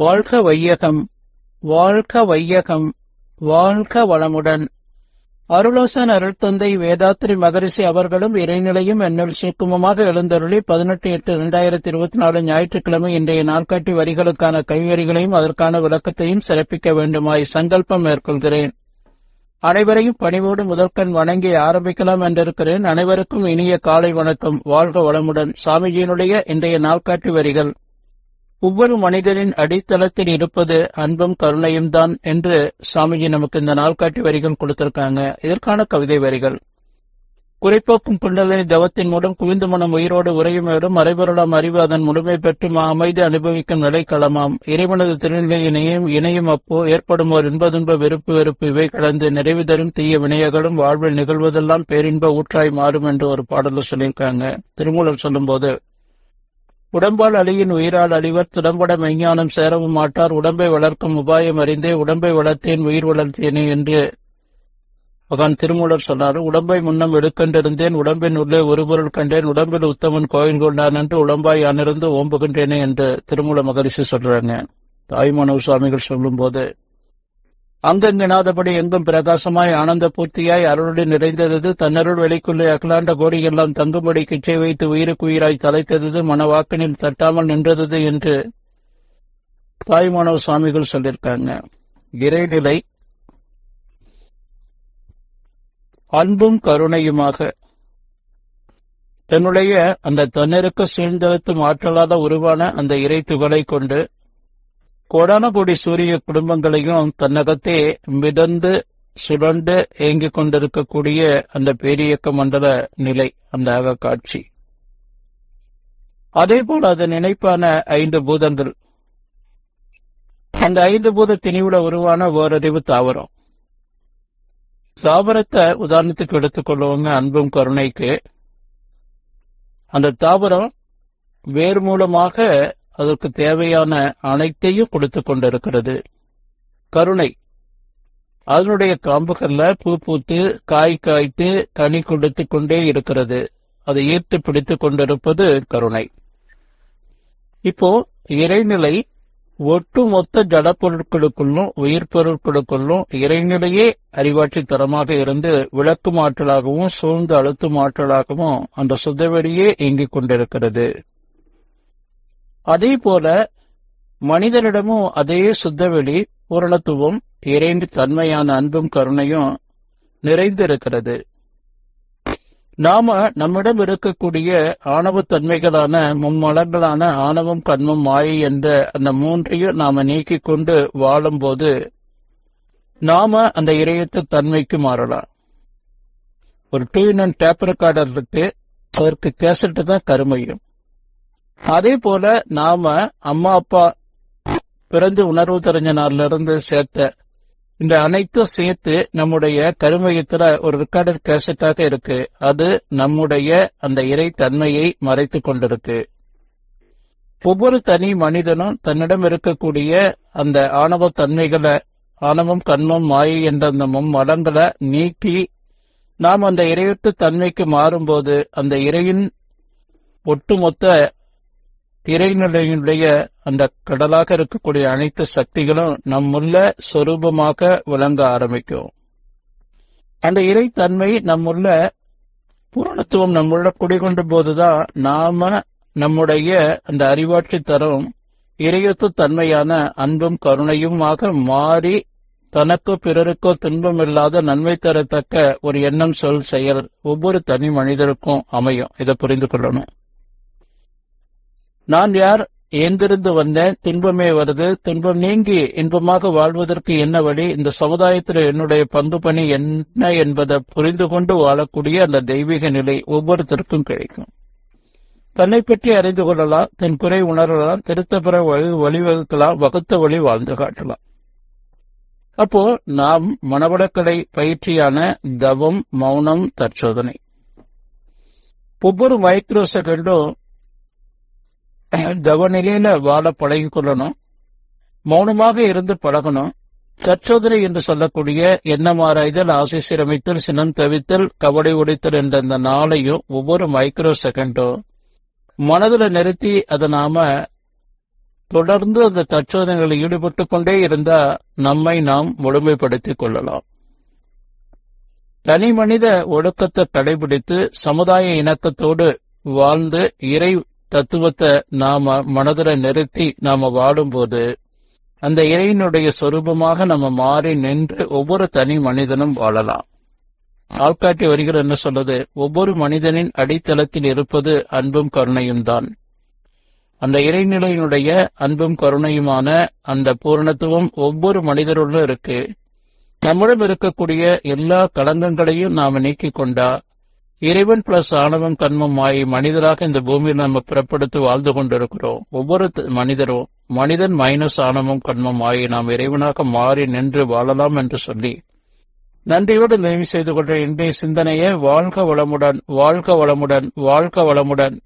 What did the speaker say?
வாழ்க வையகம் வாழ்க வையகம் வாழ்க வளமுடன். அருளோசன் அருள்தந்தை வேதாத்திரி மகரிஷி அவர்களும் இறைநிலையும் என்னுள் சுக்குமமாக எழுந்தருளி பதினெட்டு எட்டு இரண்டாயிரத்தி இருபத்தி நாலு ஞாயிற்றுக்கிழமை இன்றைய நாட்காட்டி வரிகளுக்கான கைவரிகளையும் அதற்கான விளக்கத்தையும் சிறப்பிக்க வேண்டுமாய் சங்கல்பம் மேற்கொள்கிறேன். அனைவரையும் பணிவோடு முதற்கண் வணங்கி ஆரம்பிக்கலாம் என்றிருக்கிறேன். அனைவருக்கும் இனிய காலை வணக்கம். வாழ்க வளமுடன். சாமிஜியினுடைய இன்றைய நாள்காட்டி வரிகள். ஒவ்வொரு மனிதனின் அடித்தளத்தில் இருப்பது அன்பும் கருணையும் தான் என்று சாமிஜி நமக்கு இந்த நாள்காட்டி வரிகள் கொடுத்திருக்காங்க. இதற்கான கவிதை வரிகள். குறைப்போக்கும் பின்னலை தவத்தின் மூலம் குவிந்து மனம் உயிரோடு உறையும் மேலும் மறைபொருளாம் அறிவு அதன் முழுமை பெற்று மா அமைதி அனுபவிக்கும் நிலை களமாம். இறைவனது திருநிலை இணையும் இணையும் அப்போ ஏற்படும் ஒரு இன்பதுன்ப வெறுப்பு வெறுப்பு இவை கலந்து நிறைவு தரும் தீய வினையகளும் வாழ்வில் நிகழ்வதெல்லாம் பேரின்ப ஊற்றாய் மாறும் என்று ஒரு பாடல சொல்லியிருக்காங்க. திருமூலர் சொல்லும்போது உடம்பால் அழியின் உயிரால் அழிவர் திடம்பட மெய்ஞானம் சேரவும் மாட்டார். உடம்பை வளர்க்கும் உபாயம் அறிந்தே உடம்பை வளர்த்தேன் உயிர் வளர்த்தேனே என்று மகான் திருமூலர் சொன்னார். உடம்பை முன்னம் எடுக்கண்டிருந்தேன் உடம்பின் உள்ளே ஒரு பொருள் கண்டேன் உடம்பில் உத்தமன் கோயில் கொண்டான் என்று உடம்பாய் அணிருந்து ஓம்புகின்றேனே என்று திருமூல மகரிஷி சொல்றாங்க. தாய்மனு சுவாமிகள் சொல்லும்போது அங்கெங்கினாதபடி எங்கும் பிரகாசமாய் ஆனந்த பூர்த்தியாய் அருளுடன் நிறைந்தது தன்னருள் வெளிக்குள்ளே அகலாண்ட கோடியெல்லாம் தங்கும்படி கிச்சை வைத்து உயிருக்கு உயிராய் தலைத்தது மனவாக்கினில் தட்டாமல் நின்றது என்று தாய்மானவ சுவாமிகள் சொல்லியிருக்காங்க. இறைநிலை அன்பும் கருணையுமாக தன்னுடைய அந்த தன்னருக்கு சீழ்ந்தெழுத்தும் ஆற்றலாத உருவான அந்த இறை துகளை கொண்டு கோடான சூரிய குடும்பங்களையும் தன்னகத்தே மிதந்து சுழண்டு ஏங்கிக் கொண்டிருக்கக்கூடிய அந்த பேரியக்க மண்டல நிலை அந்த அகக்காட்சி காட்சி அதே போல அது நினைப்பான ஐந்து பூதங்கள். அந்த ஐந்து பூத திணிவுல உருவான ஓரறிவு தாவரம். தாவரத்தை உதாரணத்துக்கு எடுத்துக்கொள்ளுவாங்க அன்பும் கருணைக்கு. அந்த தாவரம் வேர் மூலமாக அதற்கு தேவையான அனைத்தையும் கொடுத்து கொண்டிருக்கிறது. கருணை. அதனுடைய காம்புகள்ல பூ பூத்து காய் காய்த்து கனி கொடுத்து கொண்டே இருக்கிறது. அதை ஈர்த்து பிடித்துக் கொண்டிருப்பது கருணை. இப்போ இறைநிலை ஒட்டுமொத்த ஜட பொருட்களுக்குள்ளும் உயிர் பொருட்களுக்குள்ளும் இறைநிலையே அறிவாட்சி தரமாக இருந்து விளக்கும் ஆற்றலாகவும் சூழ்ந்து அழுத்தும் ஆற்றலாகவும் அந்த சுதவெளியே இயங்கிக் கொண்டிருக்கிறது. அதே போல மனிதனிடமும் அதே சுத்தவெளி பூரணத்துவம் இறைந்து தன்மையான அன்பும் கருணையும் நிறைந்திருக்கிறது. நாம நம்மிடம் இருக்கக்கூடிய ஆணவத்தன்மைகளான மும்மலங்களான ஆணவம் கண்மம் மாயை என்ற அந்த மூன்றையும் நாம நீக்கிக் கொண்டு வாழும்போது நாம அந்த இறையத்து தன்மைக்கு மாறலாம். ஒரு டூ அண்ட் டேப் ரெக்கார்டர் இருக்கு. அதற்கு கேசட்டு தான் கருமையும். அதே போல நாம அம்மா அப்பா பிறந்து உணர்வு தெரிஞ்ச நாள்ல இருந்து சேர்த்த இந்த அனைத்தும் சேர்த்து நம்முடைய கருமையத்துல ஒரு ரெக்கார்டர் கேசட்டாக இருக்கு. அது நம்முடைய அந்த இறை தன்மையை மறைத்து கொண்டிருக்கு. ஒவ்வொரு தனி மனிதனும் தன்னிடம் இருக்கக்கூடிய அந்த ஆணவ தன்மைகளை ஆணவம் கண்மம் மாயை என்ற அந்த மலங்களை நீக்கி நாம் அந்த இறையத்து தன்மைக்கு மாறும்போது அந்த இறையின் ஒட்டுமொத்த இறைநிலையினுடைய அந்த கடலாக இருக்கக்கூடிய அனைத்து சக்திகளும் நம்முள்ள சொரூபமாக விளங்க ஆரம்பிக்கும். அந்த இறைத்தன்மை நம்முள்ள பூரணத்துவம் நம்முள்ள குடிகொண்ட போதுதான் நாம நம்முடைய அந்த அறிவாட்சி தரும் இறையத்து தன்மையான அன்பும் கருணையுமாக மாறி தனக்கோ பிறருக்கோ துன்பம் இல்லாத நன்மை தரத்தக்க ஒரு எண்ணம் சொல் செயல் ஒவ்வொரு தனி மனிதருக்கும் அமையும். இதை புரிந்து கொள்ளணும். நான் யார்? எங்கிருந்து வந்தேன் துன்பமே வருது. துன்பம் நீங்கி இன்பமாக வாழ்வதற்கு என்ன வழி? இந்த சமுதாயத்தில் என்னுடைய பங்கு பணி என்ன என்பதை புரிந்து கொண்டு வாழக்கூடிய அந்த தெய்வீக நிலை ஒவ்வொருத்தருக்கும் கிடைக்கும். தன்னை பற்றி அறிந்து கொள்ளலாம். தன் குறை உணரலாம். திருத்த பிற வழி வழிவகுக்கலாம். வகுத்த வழி வாழ்ந்து காட்டலாம். அப்போ நாம் மனவளக்கலை பயிற்சியான தவம் மௌனம் தற்சோதனை. ஒவ்வொரு மைக்ரோ செகண்டும் தவ நிலையில வாழ பழகி கொள்ளணும். மௌனமாக இருந்து பழகணும். தற்சோதனை என்று சொல்லக்கூடிய எண்ணம் ஆராய்தல் ஆசை சீரமைத்தல் சினம் தவித்தல் கபடி உடைத்தல் என்ற அந்த நாளையும் ஒவ்வொரு மைக்ரோ செகண்டும் மனதுல நிறுத்தி அதை நாம தொடர்ந்து அந்த தற்சோதனைகளில் ஈடுபட்டு கொண்டே இருந்தா நம்மை நாம் முழுமைப்படுத்திக் கொள்ளலாம். தனி மனித ஒழுக்கத்தை கடைபிடித்து சமுதாய இணக்கத்தோடு வாழ்ந்து இறை தத்துவத்தை நாம மனதில் நிறுத்தி நாம வாடும்போது அந்த இறையினுடைய சொரூபமாக நம்ம மாறி நின்று ஒவ்வொரு தனி மனிதனும் வாழலாம். ஆள்காட்டி வருகிற என்ன சொல்றது? ஒவ்வொரு மனிதனின் அடித்தளத்தில் இருப்பது அன்பும் கருணையும் தான். அந்த இறைநிலையினுடைய அன்பும் கருணையுமான அந்த பூரணத்துவம் ஒவ்வொரு மனிதருடனும் இருக்கு. நம்மிடம் இருக்கக்கூடிய எல்லா களங்கங்களையும் நாம நீக்கிக் கொண்டா இறைவன் பிளஸ் ஆணவம் கண்மம் ஆகி மனிதராக இந்த பூமியில் நம்ம பிறப்படுத்தி வாழ்ந்து கொண்டிருக்கிறோம். ஒவ்வொரு மனிதரும் மனிதன் மைனஸ் ஆணவம் கண்மம் ஆகி நாம் இறைவனாக மாறி நின்று வாழலாம் என்று சொல்லி நன்றியோடு நினைவு செய்து கொண்ட இன்றைய சிந்தனையே வாழ்க வளமுடன் வாழ்க வளமுடன் வாழ்க வளமுடன்.